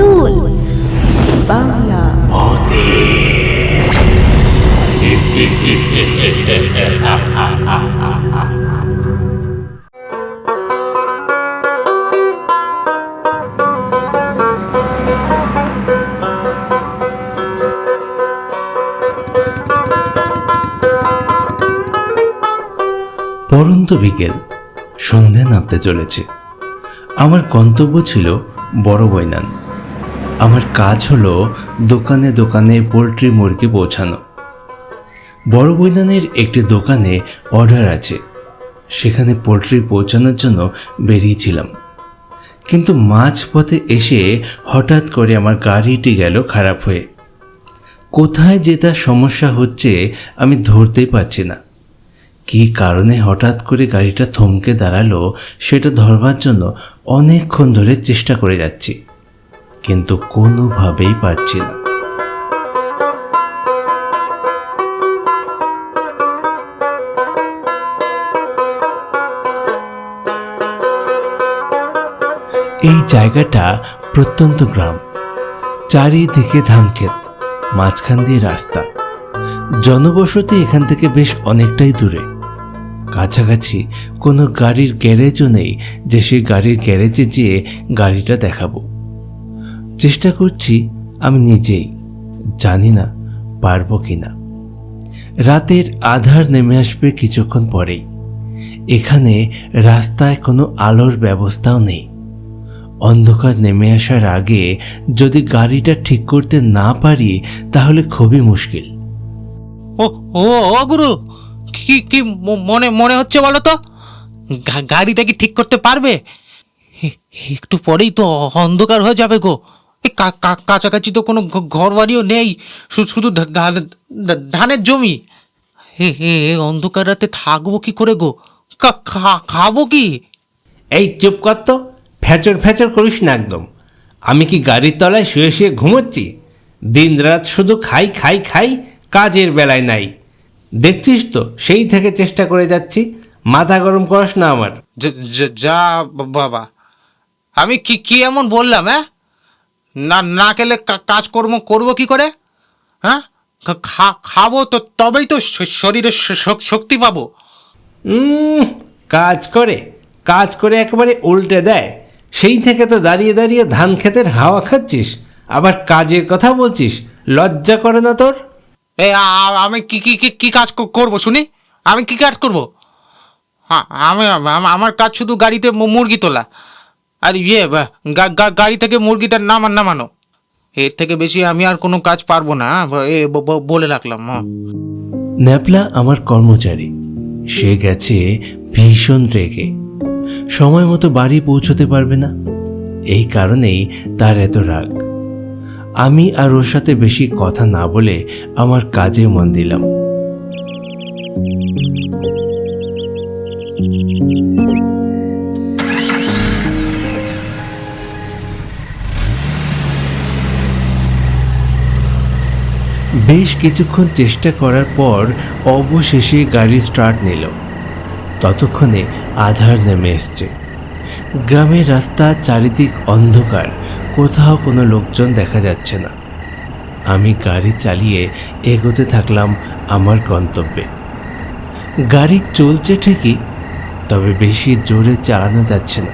Tools Bangla পরন্ত বিকেল সন্ধে নামতে চলেছে। আমার গন্তব্য ছিল বড় বৈনান। আমার কাজ হলো দোকানে দোকানে পোলট্রি মুরগি পৌঁছানো। বড় বৈদানের একটি দোকানে অর্ডার আছে। সেখানে পোলট্রি পৌঁছানোর জন্য বেরিয়েছিলাম। কিন্তু মাঝপথে এসে হঠাৎ করে আমার গাড়িটি গেল খারাপ হয়ে। কোথায় যে তার সমস্যা হচ্ছে আমি ধরতেই পারছি না। কী কারণে হঠাৎ করে গাড়িটা থমকে দাঁড়াল সেটা ধরবার জন্য অনেকক্ষণ ধরে চেষ্টা করে যাচ্ছি। কিন্তু কোনোভাবেই পারছি না। এই জায়গাটা প্রত্যন্ত গ্রাম। চারিদিকে ধান ক্ষেত মাঝখান দিয়ে রাস্তা। জনবসতি এখান থেকে বেশ অনেকটাই দূরে। কাছাকাছি কোনো গাড়ির গ্যারেজও নেই যে সেই গাড়ির গ্যারেজে যেয়ে গাড়িটা দেখাবো। চেষ্টা করছি আমি নিজেই। জানি না পারব কি না রাতের আধার নেমে আসবে কিছুক্ষণ পরেই। এখানে রাস্তায় কোনো আলোর ব্যবস্থাও নেই। অন্ধকার নেমে আসার আগে যদি গাড়িটা ঠিক করতে না পারি, তাহলে খুবই মুশকিল। ও ও ও গুরু! কি কি মনে মনে হচ্ছে বলো তো? গাড়িটা কি ঠিক করতে পারবে? একটু পরেই তো অন্ধকার হয়ে যাবে গো। এই কাছাকাছি তো কোনো ঘর বাড়িও নেই। শুধু ধানের জমি। হে হে অন্ধকার রাতে থাকব কি করে গো? কা- খা- খাব কি? এই চুপ কর তো ফ্যাচর ফ্যাচর করিস না একদম। আমি কি গাড়ির তলায় শুয়ে শুয়ে ঘুমোচ্ছি? দিন রাত শুধু খাই খাই খাই কাজের বেলায় নাই। দেখছিস তো সেই থেকে চেষ্টা করে যাচ্ছি। মাথা গরম করাস না আমার। যা বাবা। আমি কি কি এমন বললাম হ্যাঁ? না না খেলে কাজকর্ম করব কি করে? হ্যাঁ? খা- খাব তো তবেই তো শরীরে শক্তি পাবো। কাজ করে কাজ করে একেবারে উল্টে দেয়। সেই থেকে তো দাঁড়িয়ে দাঁড়িয়ে ধান ক্ষেতের হাওয়া খাচ্ছিস। আবার কাজের কথা বলছিস লজ্জা করে না তোর? এ আমি কি কি কি কি কাজ করব শুনি? আমি কি কাজ করব? হ্যাঁ আমি আমার কাজ শুধু গাড়িতে মুরগি তোলা। আর ইয়ে গাড়ি থেকে মুরগিটা নামান নামানো। এর থেকে বেশি আমি আর কোনো কাজ পারব না? এ বলে রাখলাম ন্যাপলা আমার কর্মচারী। সে গেছে ভীষণ রেগে। সময় মতো বাড়ি পৌঁছতে পারবে না। এই কারণেই তার এত রাগ। আমি আর ওর সাথে বেশি কথা না বলে আমার কাজে মন দিলাম। বেশ কিছুক্ষণ চেষ্টা করার পর অবশেষে গাড়ি স্টার্ট নিল। ততক্ষণে আধার নেমে এসছে। গ্রামের রাস্তা চারিদিক অন্ধকার, কোথাও কোনো লোকজন দেখা যাচ্ছে না। আমি গাড়ি চালিয়ে এগোতে থাকলাম আমার গন্তব্যে। গাড়ি চলছে ঠিকই, তবে বেশি জোরে চালানো যাচ্ছে না।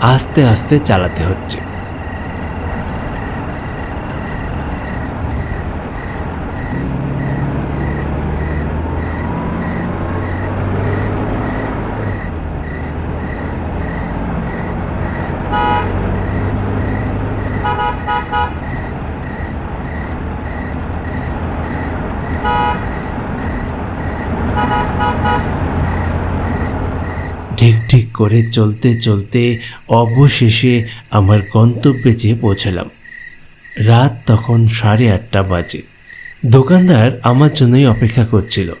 আস্তে আস্তে চালাতে হচ্ছে ঠিক ঠিক করে চলতে চলতে অবশেষে আমার গন্তব্যে যেয়ে পৌঁছলাম। রাত তখন সাড়ে আটটা বাজে। দোকানদার আমার জন্যই অপেক্ষা করছিল।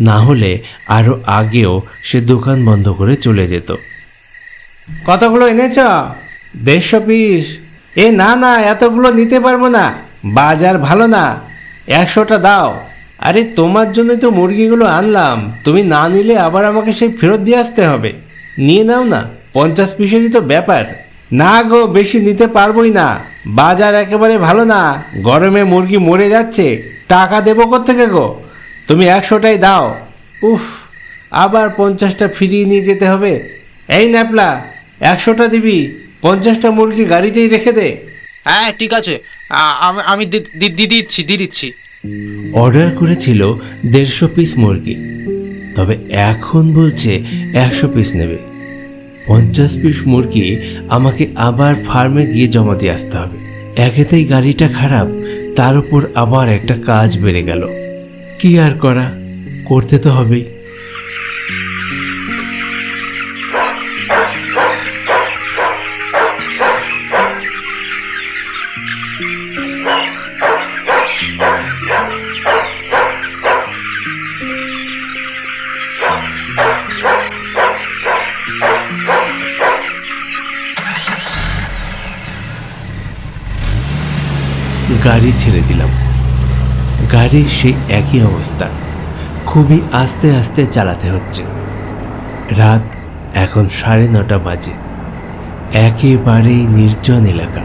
না হলে আরও আগেও সে দোকান বন্ধ করে চলে যেত। কতগুলো এনেছ? দেড়শো পিস। এ না না, এতগুলো নিতে পারব না। বাজার ভালো না। একশোটা দাও। আরে, তোমার জন্যই তো মুরগিগুলো আনলাম। তুমি না নিলে আবার আমাকে সেই ফেরত দিয়ে আসতে হবে। নিয়ে নাও না। পঞ্চাশ পিসেরই তো ব্যাপার। না গো বেশি নিতে পারবোই না। বাজার একেবারে ভালো না। গরমে মুরগি মরে যাচ্ছে। টাকা দেবো থেকে গো? তুমি একশোটাই দাও। উফ আবার পঞ্চাশটা ফিরিয়ে নিয়ে যেতে হবে। এই ন্যাপলা একশোটা দিবি। পঞ্চাশটা মুরগি গাড়িতেই রেখে দে। হ্যাঁ ঠিক আছে। আমি দি- দিচ্ছি দিয়ে দিচ্ছি। অর্ডার করেছিল দেড়শো পিস মুরগি। তবে এখন বলছে একশো পিস নেবে। পঞ্চাশ পিস মুরগি আমাকে আবার ফার্মে গিয়ে জমা দিয়ে আসতে হবে। একেতেই গাড়িটা খারাপ, তার উপর আবার একটা কাজ বেড়ে গেল। কি আর করা? করতে তো হবেই। গাড়ি ছেড়ে দিলাম। গাড়ির সেই একই অবস্থা। খুবই আস্তে আস্তে চালাতে হচ্ছে। রাত এখন সাড়ে নটা বাজে। একেবারেই নির্জন এলাকা।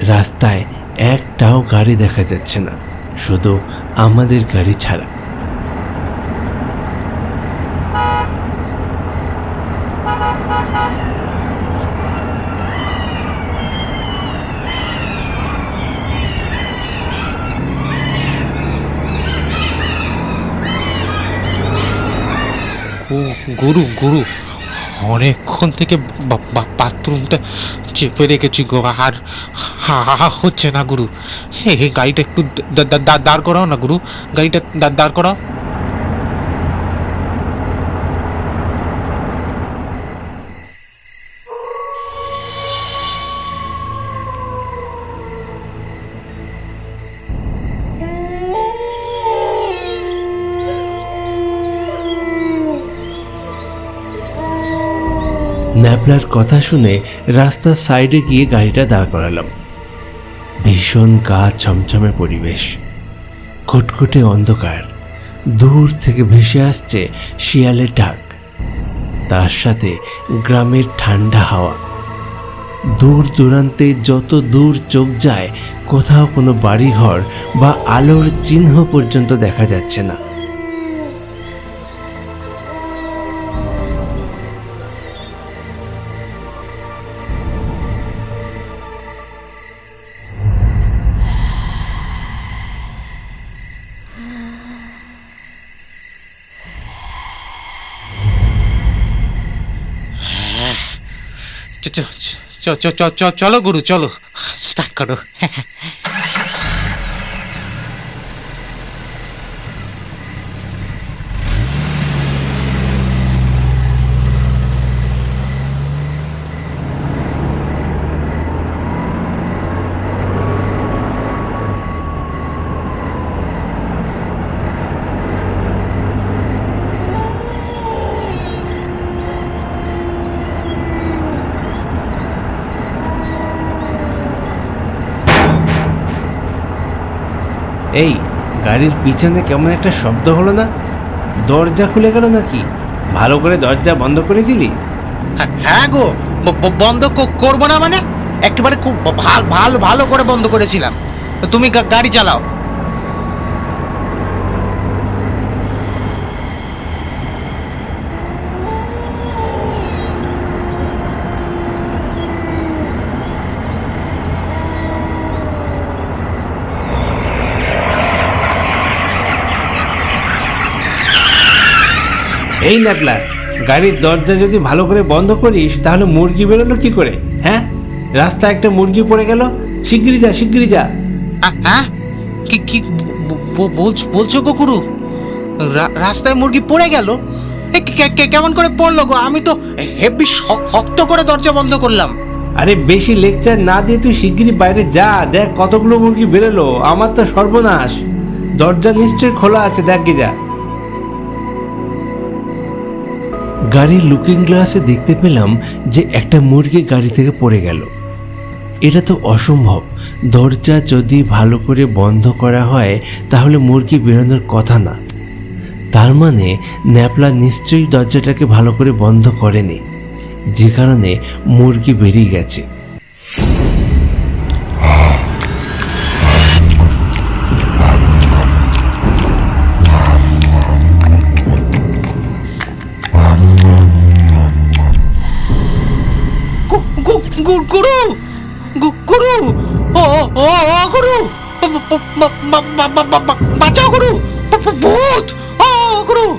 রাস্তায় একটাও গাড়ি দেখা যাচ্ছে না। শুধু আমাদের গাড়ি ছাড়া। গুরু গুরু, অনেকক্ষণ থেকে বাথরুমটা চেপে রেখেছি গো, আর হা- হচ্ছে না, গুরু। হে গাড়িটা একটু দাঁড় করাও না, গুরু। গাড়িটা দাঁড় করাও। ন্যাপলার কথা শুনে রাস্তার সাইডে গিয়ে গাড়িটা দাঁড় করালাম। ভীষণ গা ছমছমে পরিবেশ। খুটখুটে অন্ধকার। দূর থেকে ভেসে আসছে শিয়ালের ডাক। তার সাথে গ্রামের ঠান্ডা হাওয়া। দূর দূরান্তে যত দূর চোখ যায়, কোথাও কোনো বাড়িঘর বা আলোর চিহ্ন পর্যন্ত দেখা যাচ্ছে না। চলো গুরু চলো। স্টার্ট করো। এই গাড়ির পিছনে কেমন একটা শব্দ হলো না? দরজা খুলে গেল নাকি? ভালো করে দরজা বন্ধ করেছিলি হ্যাঁ, হ্যাঁ গো বন্ধ করব না মানে? একেবারে খুব ভালো ভালো করে বন্ধ করেছিলাম। তুমি গাড়ি চালাও। এই ন্যাপলা গাড়ির দরজা যদি ভালো করে বন্ধ করিস তাহলে মুরগি বেরোলো কি করে হ্যাঁ? রাস্তায় একটা মুরগি পড়ে গেল শিগগিরি যা শিগগিরি যা। হ্যাঁ, কি কি বলছো গো গুরু রা- রাস্তায় মুরগি পড়ে গেল? কেমন করে পড়ল গো? আমি তো হেভি শক্ত করে দরজা বন্ধ করলাম। আরে বেশি লেকচার না দিয়ে তুই শিগগিরি বাইরে যা দেখ কতগুলো মুরগি বেরোলো আমার তো সর্বনাশ। দরজা নিশ্চয়ই খোলা আছে দেখ গে যা গাড়ির লুকিং গ্লাসে দেখতে পেলাম যে একটা মুরগি গাড়ি থেকে পড়ে গেল। এটা তো অসম্ভব। দরজা যদি ভালো করে বন্ধ করা হয়, তাহলে মুরগি বেরোনোর কথা না। তার মানে ন্যাপলা নিশ্চয়ই দরজাটাকে ভালো করে বন্ধ করেনি, যে কারণে মুরগি বেরিয়ে গেছে। বাঁচাও গুরু। ভূত। গুরু।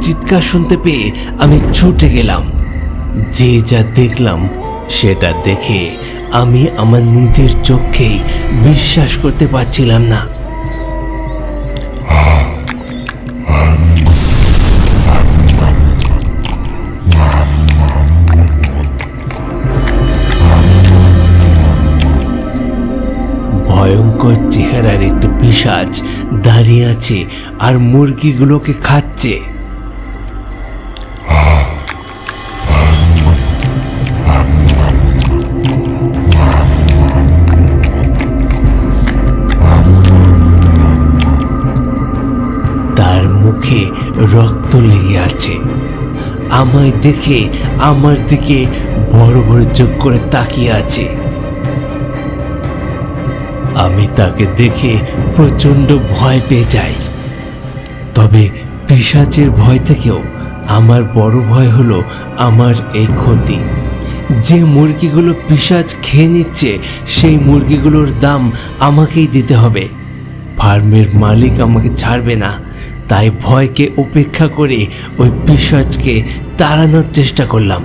চিৎকার শুনতে পেয়ে আমি ছুটে গেলাম। যে যা দেখলাম, সেটা দেখে আমি আমার নিজের চোখেই বিশ্বাস করতে পারছিলাম না। ভয়ঙ্কর চেহারার একটি পিসাজ দাঁড়িয়ে আছে আর মুরগিগুলোকে খাচ্ছে। তার মুখে রক্ত লেগে আছে। আমায় দেখে আমার দিকে বড় বড় চোখ করে তাকিয়ে আছে। আমি তাকে দেখে প্রচণ্ড ভয় পেয়ে যাই। তবে পিসাচের ভয় থেকেও আমার বড় ভয় হলো আমার এই ক্ষতি। যে মুরগিগুলো পিসাচ খেয়ে নিচ্ছে, সেই মুরগিগুলোর দাম আমাকেই দিতে হবে। ফার্মের মালিক আমাকে ছাড়বে না, তাই ভয়কে উপেক্ষা করে ওই পিসাচকে তাড়ানোর চেষ্টা করলাম।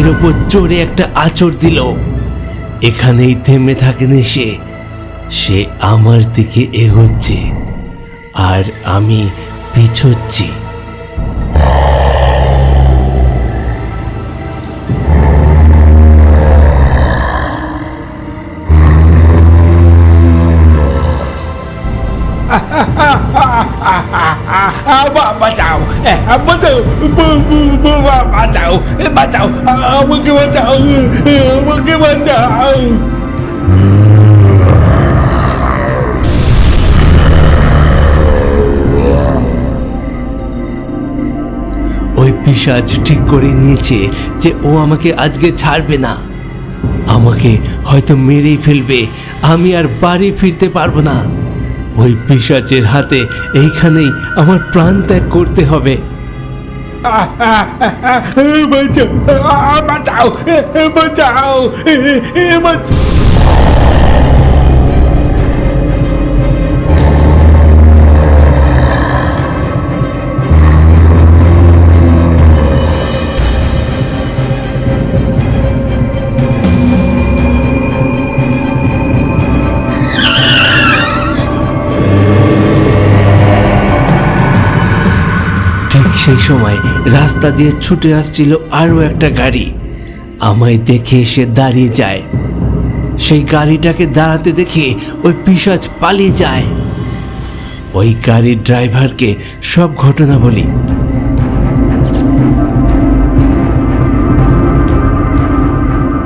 মুখের ওপর জোরে একটা আচর দিল। এখানেই থেমে থাকেনি সে। সে আমার দিকে এগোচ্ছে আর আমি পিছোচ্ছি। বা- বাঁচাও এ, আমাকে বাঁচাও ওই পিসাজ ঠিক করে নিয়েছে যে ও আমাকে আজকে ছাড়বে না। আমাকে হয়তো মেরেই ফেলবে। আমি আর বাড়ি ফিরতে পারব না। ওই পিসাচের হাতে এইখানেই আমার প্রাণ ত্যাগ করতে হবে। বাঁচাও বাঁচাও বাঁচাও। সেই সময় রাস্তা দিয়ে ছুটে আসছিল আরও একটা গাড়ি। আমায় দেখে এসে দাঁড়িয়ে যায়। সেই গাড়িটাকে দাঁড়াতে দেখে ওই পিসাজ পালিয়ে যায়। ওই গাড়ির ড্রাইভারকে সব ঘটনা বলি।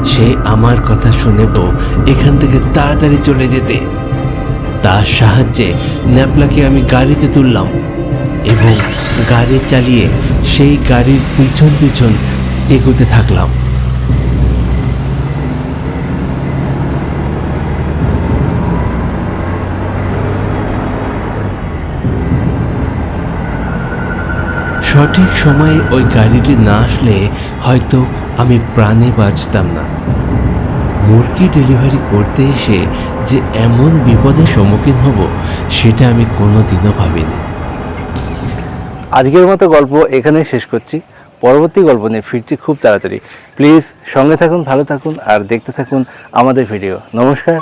সে আমার কথা শুনে এখান থেকে তাড়াতাড়ি চলে যেতে। তার সাহায্যে ন্যাপলাকে আমি গাড়িতে তুললাম। এবং গাড়ি চালিয়ে সেই গাড়ির পিছন পিছন এগোতে থাকলাম। সঠিক সময়ে ওই গাড়িটি না আসলে হয়তো আমি প্রাণে বাঁচতাম না। মুরগি ডেলিভারি করতে এসে যে এমন বিপদের সম্মুখীন হব, সেটা আমি কোনো দিনও ভাবিনি। আজকের মতো গল্প এখানেই শেষ করছি। পরবর্তী গল্প নিয়ে ফিরছি খুব তাড়াতাড়ি। প্লিজ সঙ্গে থাকুন, ভালো থাকুন, আর দেখতে থাকুন আমাদের ভিডিও। নমস্কার।